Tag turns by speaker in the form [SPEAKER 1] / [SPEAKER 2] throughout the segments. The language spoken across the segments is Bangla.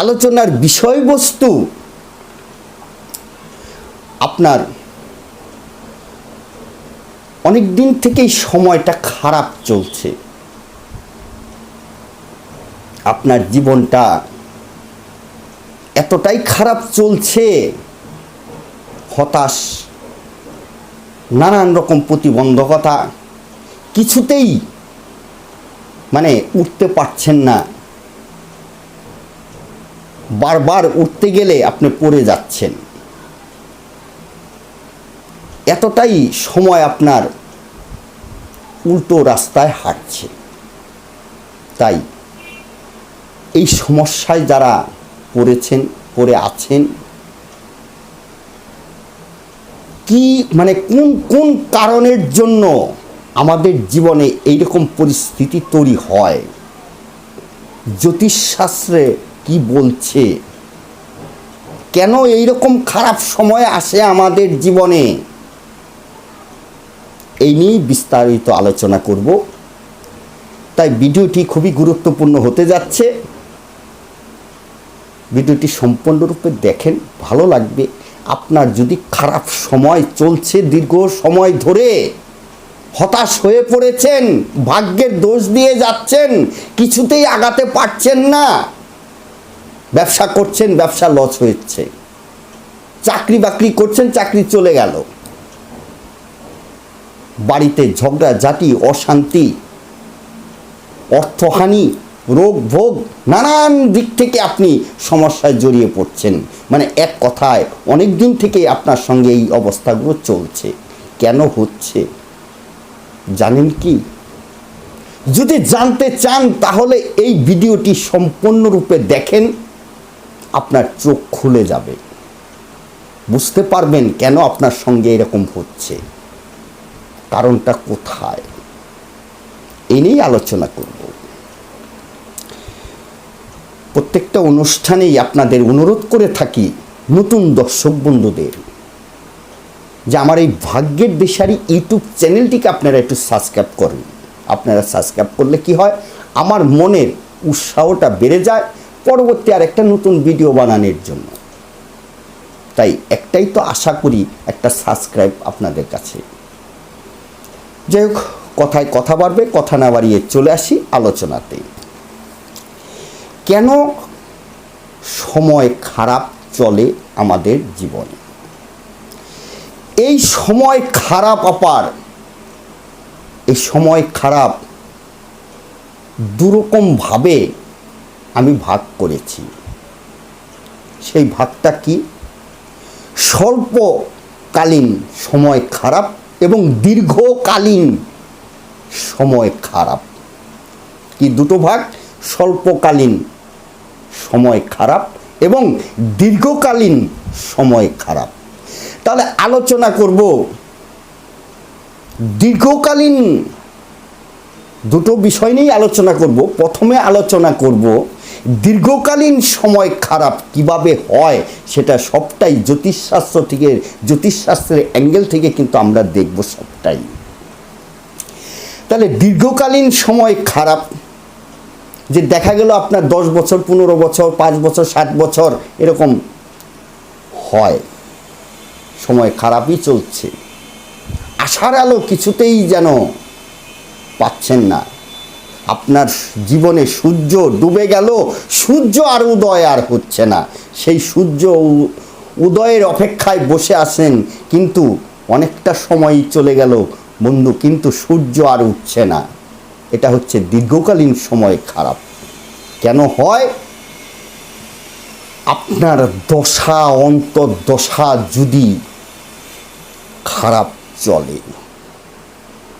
[SPEAKER 1] আলোচনার বিষয়বস্তু আপনার অনেক দিন থেকেই সময়টা খারাপ চলছে। আপনার জীবনটা এতটাই খারাপ চলছে, হতাশ, নানান রকম প্রতিবন্ধকতা, কিছুতেই মানে উঠতে পারছেন না। বারবার উঠতে গেলে আপনি পড়ে যাচ্ছেন। এতটাই সময় আপনার উল্টো রাস্তায় হাঁটছে। তাই এই সমস্যায় যারা পড়েছেন, পড়ে আছেন, কি মানে কোন কোন কারণের জন্য আমাদের জীবনে এইরকম পরিস্থিতি তৈরি হয়? জ্যোতিষশাস্ত্রে কি বলছে? কেন এইরকম খারাপ সময় আসে আমাদের জীবনে? এই নিয়েই বিস্তারিত আলোচনা করব। তাই ভিডিওটি খুবই গুরুত্বপূর্ণ হতে যাচ্ছে। ভিডিওটি সম্পূর্ণরূপে দেখেন, ভালো লাগবে। আপনার যদি খারাপ সময় চলছে, দীর্ঘ সময় ধরে হতাশ হয়ে পড়েছেন, ভাগ্যের দোষ দিয়ে যাচ্ছেন, কিছুতেই আগাতে পারছেন না। ব্যবসা করছেন, ব্যবসা লস হচ্ছে চাকরি বাকরি করছেন, চাকরি চলে গেল। বাড়িতে ঝগড়া জাতি অশান্তি, অর্থহানি, রোগ, ভোগ, নানান দিক থেকে আপনি সমস্যায় জড়িয়ে পড়ছেন। মানে এক কথায় অনেক দিন থেকে আপনার সঙ্গে এই অবস্থাগুলো চলছে। কেন হচ্ছে? জানেন কি? যদি জানতে চান, তাহলে এই ভিডিওটি সম্পূর্ণরূপে দেখেন। আপনার চোখ খুলে যাবে। বুঝতে পারবেন কেন আপনার সঙ্গে এরকম হচ্ছে। কারণটা কোথায়? এ নিয়েই আলোচনা করব। প্রত্যেকটা অনুষ্ঠানেই আপনাদের অনুরোধ করে থাকি নতুন দর্শক বন্ধুদের যে আমার এই ভাগ্যের দিশারি ইউটিউব চ্যানেলটিকে আপনারা একটু সাবস্ক্রাইব করুন। আপনারা সাবস্ক্রাইব করলে কি হয়? আমার মনের উৎসাহটা বেড়ে যায় পরবর্তী আর একটা নতুন ভিডিও বানানোর জন্য। তাই একটাই তো আশা করি, একটা সাবস্ক্রাইব আপনাদের কাছে। যাই হোক, কথায় কথা বাড়বে, কথা না বাড়িয়ে চলে আসি আলোচনাতে। কেন সময় খারাপ চলে আমাদের জীবনে? এই সময় খারাপ অপার, এই সময় খারাপ দুরকমভাবে আমি ভাগ করেছি। সেই ভাগটা কি? স্বল্পকালীন সময় খারাপ এবং দীর্ঘকালীন সময় খারাপ। কি দুটো ভাগ? স্বল্পকালীন সময় খারাপ এবং দীর্ঘকালীন সময় খারাপ। তাহলে আলোচনা করব দীর্ঘকালীন দুটো বিষয় নিয়েই আলোচনা করব। প্রথমে আলোচনা করব দীর্ঘকালীন সময় খারাপ কীভাবে হয় সেটা সবটাই জ্যোতিষশাস্ত্র থেকে, জ্যোতিষশাস্ত্রের অ্যাঙ্গেল থেকে কিন্তু আমরা দেখব সবটাই। তাহলে দীর্ঘকালীন সময় খারাপ, যে দেখা গেল আপনার দশ বছর, পনেরো বছর, পাঁচ বছর সাত বছর এরকম হয়। সময় খারাপই চলছে। আশার আলো কিছুতেই যেন পাচ্ছেন না। আপনার জীবনে সূর্য ডুবে গেল, সূর্য আর উদয় আর হচ্ছে না। সেই সূর্য উদয়ের অপেক্ষায় বসে আছেন, কিন্তু অনেকটা সময় চলে গেল। বন্ধু, কিন্তু সূর্য আর উঠছে না। এটা হচ্ছে দীর্ঘকালীন সময় খারাপ। কেন হয়? আপনার দশা অন্তর্দশা যদি খারাপ চলে।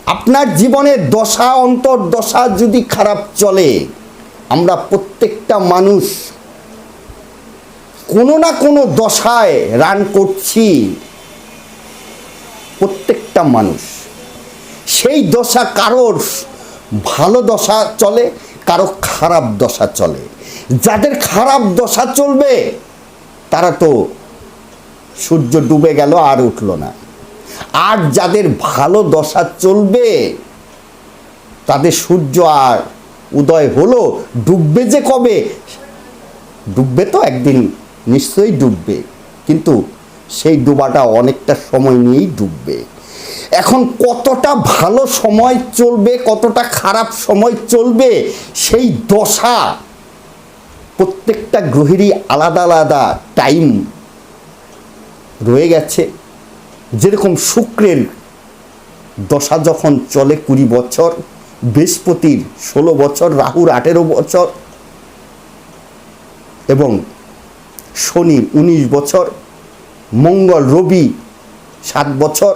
[SPEAKER 1] আপনার জীবনের দশা অন্তর্দশা যদি খারাপ চলে, আমরা প্রত্যেকটা মানুষ কোনো না কোনো দশায় রান করছি। প্রত্যেকটা মানুষ। সেই দশা কারোর ভালো দশা চলে, কারও খারাপ দশা চলে। যাদের খারাপ দশা চলবে, তারা তো সূর্য ডুবে গেল আর উঠল না। আর যাদের ভালো দশা চলবে, তাদের সূর্য আর উদয় হলো, ডুববে যে কবে? ডুববে তো একদিন, নিশ্চয়ই ডুববে, কিন্তু সেই ডুবাটা অনেকটা সময় নিয়েই ডুববে। এখন কতটা ভালো সময় চলবে, কতটা খারাপ সময় চলবে, সেই দশা প্রত্যেকটা গ্রহেরই আলাদা আলাদা টাইম রয়ে গেছে। যেরকম শুক্রের দশা যখন চলে কুড়ি বছর, বৃহস্পতির ষোলো বছর, রাহুর আঠেরো বছর, এবং শনির উনিশ বছর, মঙ্গল রবি সাত বছর,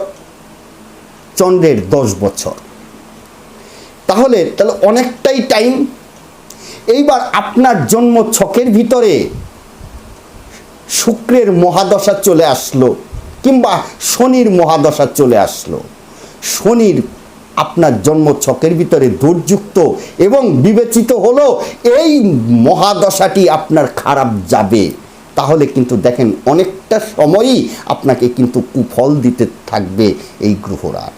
[SPEAKER 1] চন্দ্রের দশ বছর। তাহলে তাহলে অনেকটাই টাইম এইবার আপনার জন্ম ছকের ভিতরে শুক্রের মহাদশা চলে আসলো। কিংবা শনির মহাদশা চলে আসলো। শনির আপনার জন্ম ছকের ভিতরে দুর্যুক্ত এবং বিবেচিত হলো, এই মহাদশাটি আপনার খারাপ যাবে। তাহলে কিন্তু দেখেন অনেকটা সময়ই আপনাকে কিন্তু কুফল দিতে থাকবে এই গ্রহরা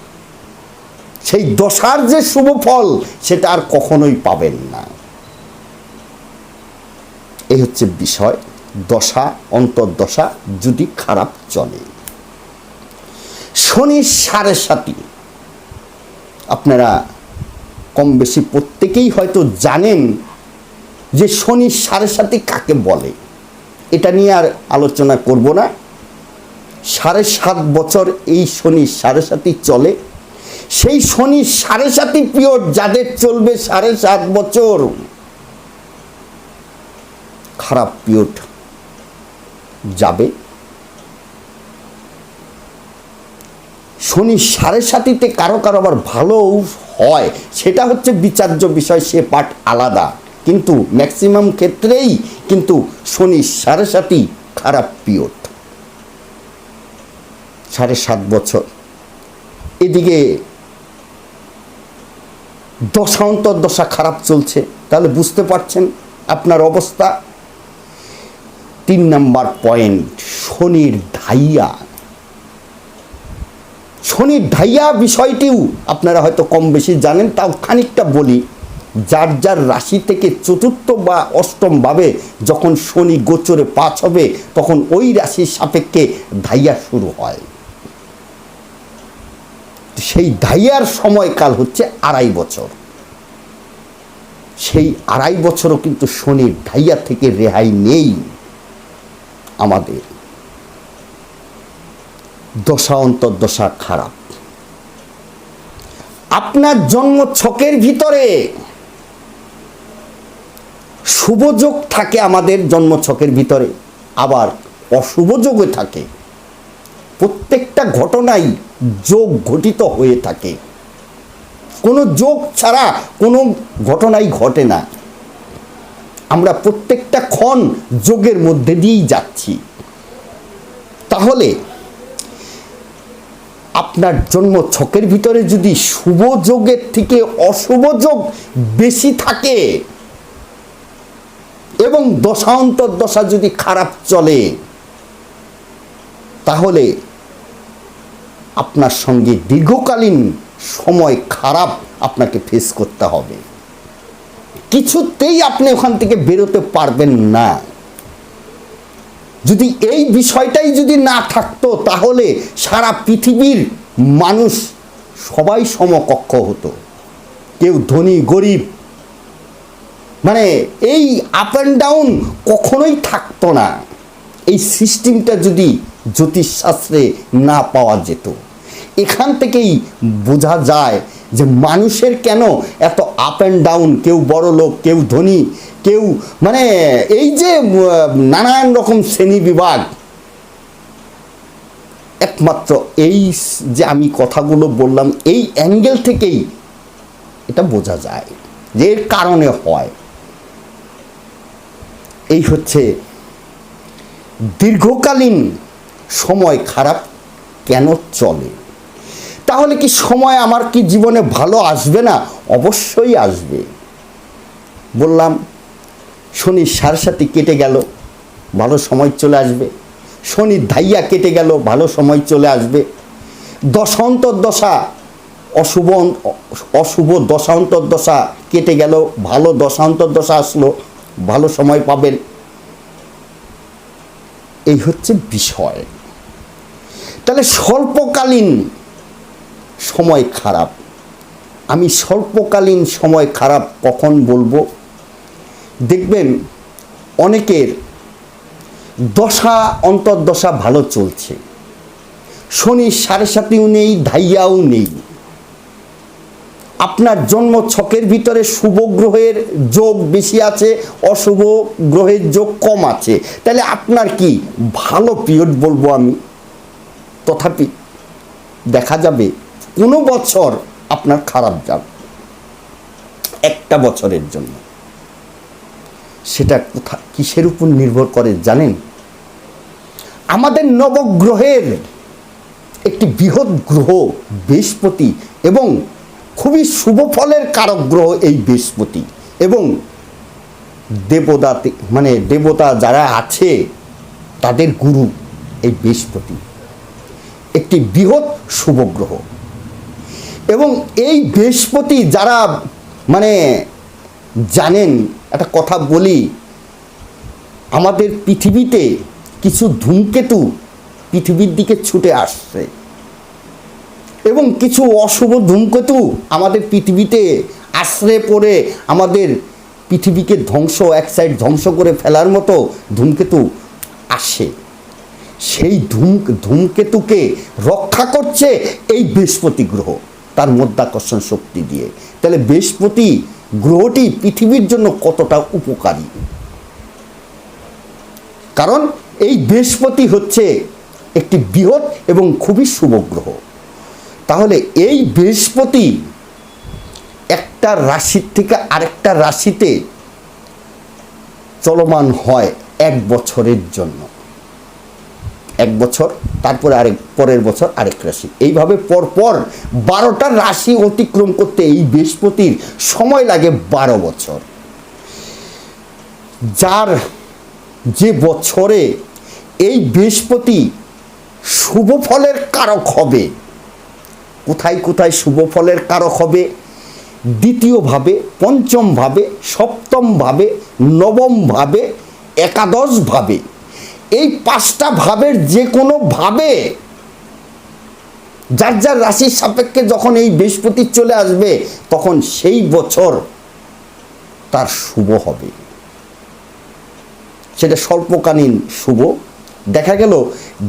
[SPEAKER 1] সেই দশার যে শুভ ফল, সেটা আর কখনোই পাবেন না। এই হচ্ছে বিষয়। দশা, অন্তর্দশা যদি খারাপ চলে। শনির সাড়ে সাতি আপনারা কম বেশি প্রত্যেকেই হয়তো জানেন যে শনির সাড়ে সাতি কাকে বলে। এটা নিয়ে আর আলোচনা করব না। সাড়ে সাত বছর এই শনির সাড়ে সাতি চলে। সেই শনির সাড়ে সাতি পিরিয়ড যাদের চলবে সাড়ে সাত বছর। খারাপ পিরিয়ড যাবে। শনি সাড়ে সাতিতে কারও কারও আবার ভালো হয়। সেটা হচ্ছে বিচার্য বিষয়, সে পাঠ আলাদা। কিন্তু ম্যাক্সিমাম ক্ষেত্রেই কিন্তু শনি সাড়ে সাতি খারাপ পিরিয়ড। সাড়ে সাত বছর। এদিকে দশা খারাপ চলছে। তাহলে বুঝতে পারছেন আপনার অবস্থা? তিন নাম্বার পয়েন্ট শনির ঢাইয়া শনির ঢাইয়া বিষয়টিও আপনারা হয়তো কম বেশি জানেন, তাও খানিকটা বলি। যার যার রাশি থেকে চতুর্থ বা অষ্টম ভাবে যখন শনি গোচরে পাঁচ হবে, তখন ওই রাশির সাপেক্ষে ধাইয়া শুরু হয়। সেই ধাইয়ার সময়কাল হচ্ছে আড়াই বছর। সেই আড়াই বছরও কিন্তু শনির ঢাইয়া থেকে রেহাই নেই আমাদের। দশা অন্তর্দশা খারাপ। আপনার জন্ম ছকের ভিতরে শুভযোগ থাকে আমাদের জন্ম ছকের ভিতরে, আবার অশুভ যোগও থাকে। প্রত্যেকটা ঘটনাই যোগ ঘটিত হয়ে থাকে। কোনো যোগ ছাড়া কোনো ঘটনাই ঘটে না। আমরা প্রত্যেকটা ক্ষণ যোগের মধ্যে দিয়েই যাচ্ছি। তাহলে আপনার জন্ম ছকের ভিতরে যদি শুভ যোগের থেকে অশুভ যোগ বেশি থাকে এবং দশা যদি খারাপ চলে, তাহলে আপনার সঙ্গে দীর্ঘকালীন সময় খারাপ আপনাকে ফেস করতে হবে। কিছুতেই আপনি ওখান থেকে বেরোতে পারবেন না। যদি এই বিষয়টাই যদি না থাকতো, তাহলে সারা পৃথিবীর মানুষ সবাই সমকক্ষ হতো। কেউ ধনী, গরিব। মানে এই আপ অ্যান্ড ডাউন কখনোই থাকতো না। এই সিস্টেমটা যদি জ্যোতিষশাস্ত্রে না পাওয়া যেত, এখান থেকেই বোঝা যায় যে মানুষের কেন এত আপ অ্যান্ড ডাউন কেউ বড় লোক কেউ ধনী কেউ মানে এই যে নানান রকম শ্রেণি বিভাগ, একমাত্র এই যে আমি কথাগুলো বললাম, এই অ্যাঙ্গেল থেকেই এটা বোঝা যায় যে এর কারণে হয়। এই হচ্ছে দীর্ঘকালীন সময় খারাপ কেন চলে? তাহলে কি সময় আমার কি জীবনে ভালো আসবে না? অবশ্যই আসবে। বললাম শনির সার সাথে কেটে গেল, ভালো সময় চলে আসবে। শনির ধাইয়া কেটে গেল, ভালো সময় চলে আসবে। দশা অশুভ অশুভ দশা কেটে গেল, ভালো দশা আসলো, ভালো সময় পাবেন। এই হচ্ছে বিষয়। তাহলে স্বল্পকালীন সময় খারাপ। আমি স্বল্পকালীন সময় খারাপ কখন বলব? দেখবেন অনেকের দশা অন্তর্দশা ভালো চলছে। শনি সাড়ে সাতিও নেই, ধাইয়াও নেই। আপনার জন্ম ছকের ভিতরে শুভ গ্রহের যোগ বেশি আছে, অশুভ গ্রহের যোগ কম আছে। তাহলে আপনার কি ভালো পিরিয়ড বলব আমি? তথাপি দেখা যাবে, কোনো বছর আপনার খারাপ যাবে, একটা বছরের জন্য। সেটা কোথা, কিসের উপর নির্ভর করে জানেন? আমাদের নবগ্রহের একটি বৃহৎ গ্রহ, বৃহস্পতি, এবং খুবই শুভ ফলের কারক গ্রহ এই বৃহস্পতি, এবং দেবদাতে মানে দেবতা যারা আছে, তাদের গুরু এই বৃহস্পতি। একটি বৃহৎ শুভ গ্রহ। এবং এই বৃহস্পতি যারা মানে জানেন একটা কথা বলি। আমাদের পৃথিবীতে কিছু ধূমকেতু পৃথিবীর দিকে ছুটে আসছে। এবং কিছু অশুভ ধূমকেতু আমাদের পৃথিবীতে আশ্রয় পড়ে আমাদের পৃথিবীকে ধ্বংস, এক সাইড ধ্বংস করে ফেলার মতো ধূমকেতু আসে। সেই ধূম, ধূমকেতুকে রক্ষা করছে এই বৃহস্পতি গ্রহ, তার মধ্যাকর্ষণ শক্তি দিয়ে। তাহলে বৃহস্পতি গ্রহটি পৃথিবীর জন্য কতটা উপকারী? কারণ এই বৃহস্পতি হচ্ছে একটি বৃহৎ এবং খুবই শুভ গ্রহ। তাহলে এই বৃহস্পতি একটা রাশির থেকে আরেকটা রাশিতে চলমান হয় এক বছরের জন্য। এক বছর, তারপরে আরেক, পরের বছর আরেক রাশি। এইভাবে পরপর বারোটা রাশি অতিক্রম করতে এই বৃহস্পতির সময় লাগে বারো বছর। যার যে বছরে এই বৃহস্পতি শুভ ফলের কারক হবে, কোথায় কোথায় শুভ ফলের কারক হবে দ্বিতীয়ভাবে পঞ্চমভাবে সপ্তমভাবে নবমভাবে একাদশভাবে পাঁচটা ভাবের যে কোনো ভাবে যার যার রাশির সাপেক্ষে যখন এই বৃহস্পতি চলে আসবে, তখন সেই বছর তার শুভ হবে। সেটা স্বল্পকালীন শুভ। দেখা গেল,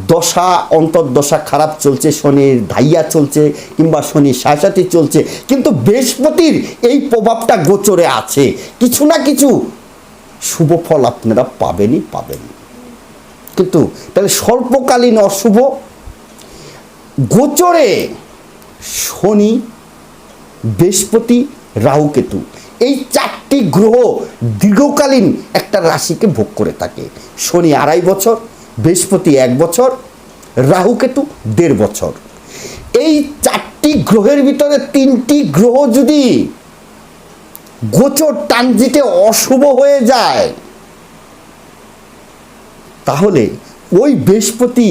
[SPEAKER 1] দশা, অন্তর্দশা খারাপ চলছে, শনির ধাইয়া চলছে, কিংবা শনি সাসাতি চলছে, কিন্তু বৃহস্পতির এই প্রভাবটা গোচরে আছে। কিছু না কিছু শুভ ফল আপনারা পাবেনই পাবেন। কিন্তু তাহলে স্বল্পকালীন অশুভ, গোচরে শনি, বৃহস্পতি রাহুকেতু এই চারটি গ্রহ দীর্ঘকালীন একটা রাশিকে ভোগ করে থাকে। শনি আড়াই বছর, বৃহস্পতি এক বছর রাহুকেতু দেড় বছর। এই চারটি গ্রহের ভিতরে তিনটি গ্রহ যদি গোচর ট্রানজিটে অশুভ হয়ে যায় তাহলে ওই বৃহস্পতি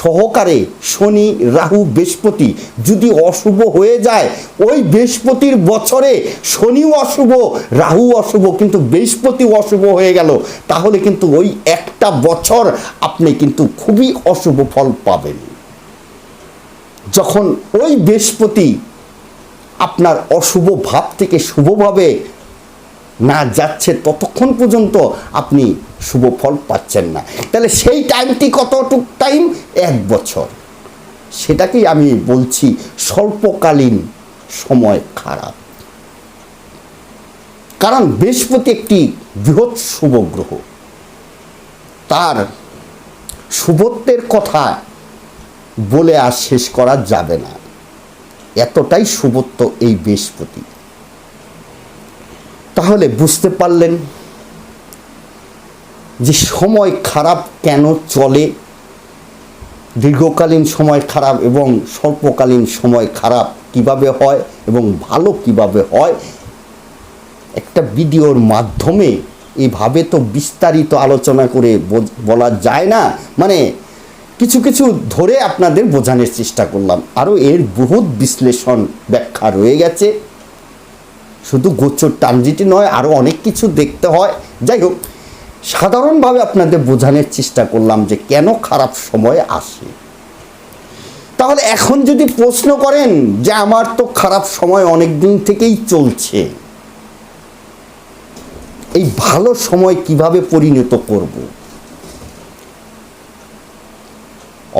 [SPEAKER 1] সহকারে শনি, রাহু, বৃহস্পতি যদি অশুভ হয়ে যায়, ওই বৃহস্পতির বছরে শনিও অশুভ রাহু অশুভ, কিন্তু বৃহস্পতি অশুভ হয়ে গেল, তাহলে কিন্তু ওই একটা বছর আপনি কিন্তু খুবই অশুভ ফল পাবেন। যখন ওই বৃহস্পতি আপনার অশুভ ভাব থেকে শুভভাবে না যাচ্ছে, ততক্ষণ পর্যন্ত আপনি শুভ ফল পাচ্ছেন না। তাহলে সেই টাইমটি কতটুক টাইম এক বছর। সেটাকেই আমি বলছি স্বল্পকালীন সময় খারাপ। কারণ বৃহস্পতি একটি বৃহৎ শুভ গ্রহ। তার শুভত্বের কথা বলে আর শেষ করা যাবে না। এতটাই শুভত্ব এই বৃহস্পতি। তাহলে বুঝতে পারলেন যে সময় খারাপ কেন চলে? দীর্ঘকালীন সময় খারাপ এবং স্বল্পকালীন সময় খারাপ কীভাবে হয় এবং ভালো কীভাবে হয়? একটা ভিডিওর মাধ্যমে এভাবে তো বিস্তারিত আলোচনা করে বলা যায় না। মানে কিছু কিছু ধরে আপনাদের বোঝানোর চেষ্টা করলাম। আরও এর বহুত বিশ্লেষণ ব্যাখ্যা রয়ে গেছে। শুধু গোচর ট্রানজিটই নয় আরও অনেক কিছু দেখতে হয়। যাই হোক সাধারণভাবে আপনাদের বোঝানোর চেষ্টা করলাম যে কেন খারাপ সময় আসে। তাহলে এখন যদি প্রশ্ন করেন যে আমার তো খারাপ সময় অনেক দিন থেকেই চলছে, এই ভালো সময় কীভাবে পরিণত করব?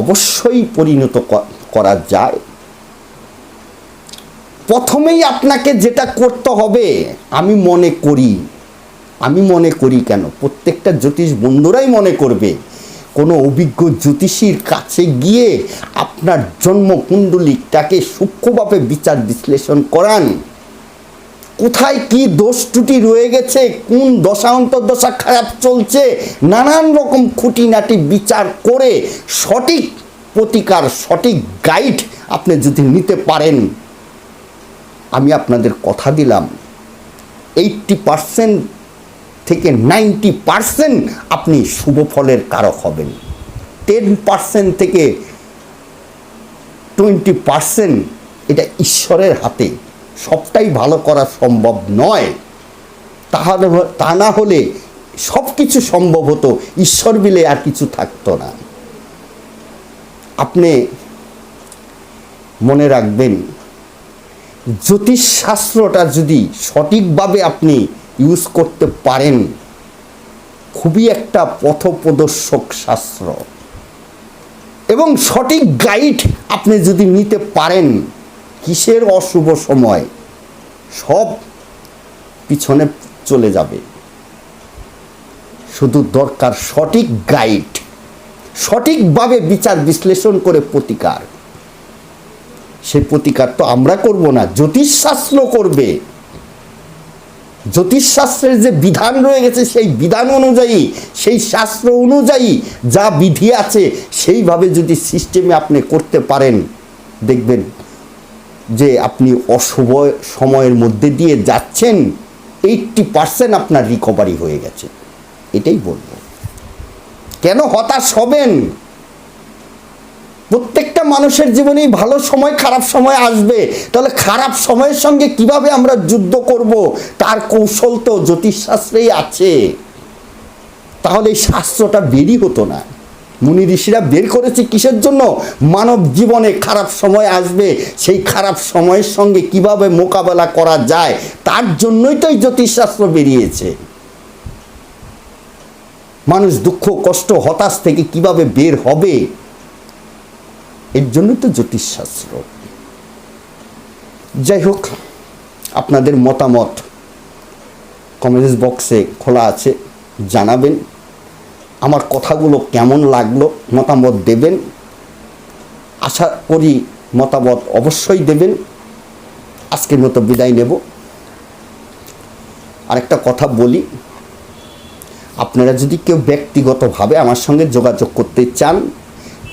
[SPEAKER 1] অবশ্যই পরিণত করা যায়। প্রথমেই আপনাকে যেটা করতে হবে, আমি মনে করি আমি মনে করি কেন? প্রত্যেকটা জ্যোতিষ বন্ধুরাই মনে করবে, কোনো অভিজ্ঞ জ্যোতিষীর কাছে গিয়ে আপনার জন্মকুণ্ডলিকটাকে সূক্ষ্মভাবে বিচার বিশ্লেষণ করান। কোথায় কি দোষ ত্রুটি রয়ে গেছে, কোন দশা, অন্তর্দশা খারাপ চলছে, নানান রকম খুঁটিনাটি বিচার করে সঠিক প্রতিকার, সঠিক গাইড আপনি যদি নিতে পারেন। আমি আপনাদের কথা দিলাম, এইটটি পারসেন্ট থেকে নাইনটি পারসেন্ট আপনি শুভ ফলের কারক হবেন। টেন পারসেন্ট থেকে টোয়েন্টি পারসেন্ট এটা ঈশ্বরের হাতে। সবটাই ভালো করা সম্ভব নয়। তাহলে তা না হলে সব কিছু সম্ভব হতো। ঈশ্বর বিলে আর কিছু থাকতো না। আপনি মনে রাখবেন, জ্যোতিষশাস্ত্রটা যদি সঠিকভাবে আপনি ইউজ করতে পারেন, খুবই একটা পথপ্রদর্শক শাস্ত্র। এবং সঠিক গাইড আপনি যদি নিতে পারেন, কিসের অশুভ সময়? সব পিছনে চলে যাবে। শুধু দরকার সঠিক গাইড সঠিকভাবে বিচার বিশ্লেষণ করে প্রতিকার। সেই প্রতিকার তো আমরা করব না, জ্যোতিষশাস্ত্র করবে। জ্যোতিষশাস্ত্রের যে বিধান রয়ে গেছে, সেই বিধান অনুযায়ী, সেই শাস্ত্র অনুযায়ী যা বিধি আছে, সেইভাবে যদি সিস্টেমে আপনি করতে পারেন, দেখবেন যে আপনি অশুভ সময়ের মধ্যে দিয়ে যাচ্ছেন এইটটি পার্সেন্ট আপনার রিকভারি হয়ে গেছে। এটাই বলব। কেন হতাশ হবেন? প্রত্যেকটা মানুষের জীবনেই ভালো সময়, খারাপ সময় আসবে। তাহলে খারাপ সময়ের সঙ্গে কীভাবে আমরা যুদ্ধ করব? তার কৌশল তো জ্যোতিষশাস্ত্রেই আছে। তাহলে এই শাস্ত্রটা বেরই হতো না। মুনি ঋষিরা বের করেছে কিসের জন্য? মানব জীবনে খারাপ সময় আসবে। সেই খারাপ সময়ের সঙ্গে কীভাবে মোকাবেলা করা যায়? তার জন্যই তো এই জ্যোতিষশাস্ত্র বেরিয়েছে। মানুষ দুঃখ, কষ্ট, হতাশ থেকে কীভাবে বের হবে? এর জন্যই তো জ্যোতিষশাস্ত্র। যাই হোক, আপনাদের মতামত কমেন্টস বক্সে খোলা আছে, জানাবেন। আমার কথাগুলো কেমন লাগল, মতামত দেবেন। আশা করি মতামত অবশ্যই দেবেন। আজকের মতো বিদায় নেব। আরেকটা কথা বলি, আপনারা যদি কেউ ব্যক্তিগতভাবে আমার সঙ্গে যোগাযোগ করতে চান